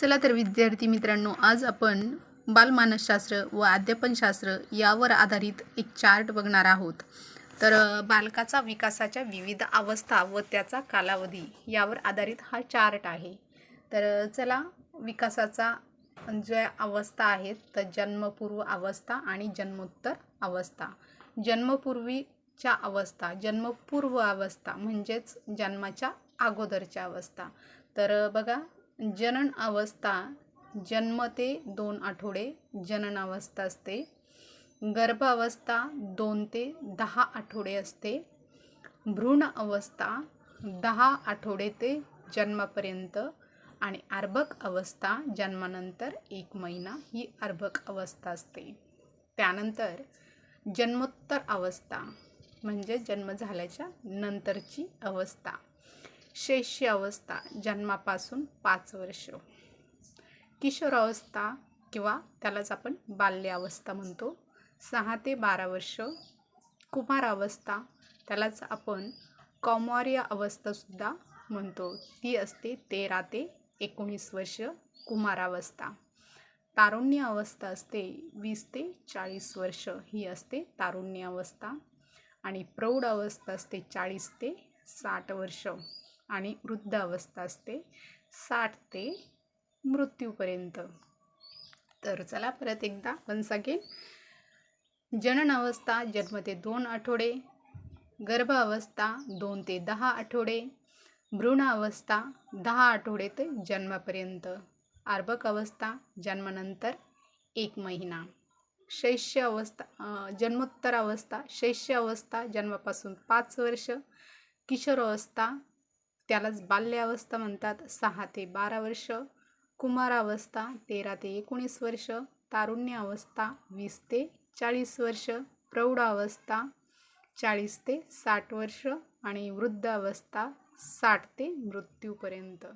चला तर विद्यार्थी मित्रांनो आज आपण बालमानसशास्त्र व अध्यापनशास्त्र यावर आधारित एक चार्ट बघणार आहोत. तर बालकाचा विकासाच्या विविध अवस्था व त्याचा कालावधी यावर आधारित हा चार्ट आहे. तर चला विकासाचा ज्या अवस्था आहेत तर जन्मपूर्व अवस्था आणि जन्मोत्तर अवस्था. जन्मपूर्वीच्या अवस्था जन्मपूर्व अवस्था म्हणजेच जन्माच्या अगोदरच्या अवस्था. तर बघा जनन अवस्था जन्म ते दोन आठवडे जनन अवस्था असते. गर्भ अवस्था दोन ते दहा आठवडे असते. भ्रूण अवस्था दहा आठवडे ते जन्मापर्यंत आणि अर्भक अवस्था जन्मानंतर एक महिना ही अर्भक अवस्था असते. त्यानंतर जन्मोत्तर अवस्था म्हणजे जन्म झाल्याच्या नंतरची अवस्था. शैष्य अवस्था जन्मापासून पाच वर्ष. किशोरावस्था किंवा त्यालाच आपण बाल्यावस्था म्हणतो. सहा ते बारा वर्ष. कुमारावस्था त्यालाच आपण कौमार्य अवस्थासुद्धा म्हणतो. ती असते तेरा ते एकोणीस वर्ष कुमारावस्था तारुण्य अवस्था असते वीस ते चाळीस वर्ष. ही असते तारुण्य अवस्था. आणि प्रौढ अवस्था असते चाळीस ते साठ वर्ष. आणि वृद्ध अवस्था असते. साठ ते मृत्यूपर्यंत तर चला परत एकदा वन्स अगेन जनन अवस्था जन्म ते दोन आठवडे. गर्भ अवस्था दोन ते दहा आठवडे. भ्रूण अवस्था दहा आठवडे ते जन्मापर्यंत अर्भक अवस्था जन्मानंतर एक महिना. शैष्य अवस्था जन्मोत्तर अवस्था शैष्य अवस्था जन्मापासून पाच वर्ष. किशोर अवस्था त्यालाच बाल्यावस्था म्हणतात. सहा ते बारा वर्ष कुमारावस्था तेरा ते एकोणीस वर्ष तारुण्य अवस्था वीस ते चाळीस वर्ष प्रौढावस्था चाळीस ते साठ वर्ष आणि वृद्धावस्था साठ ते मृत्यूपर्यंत.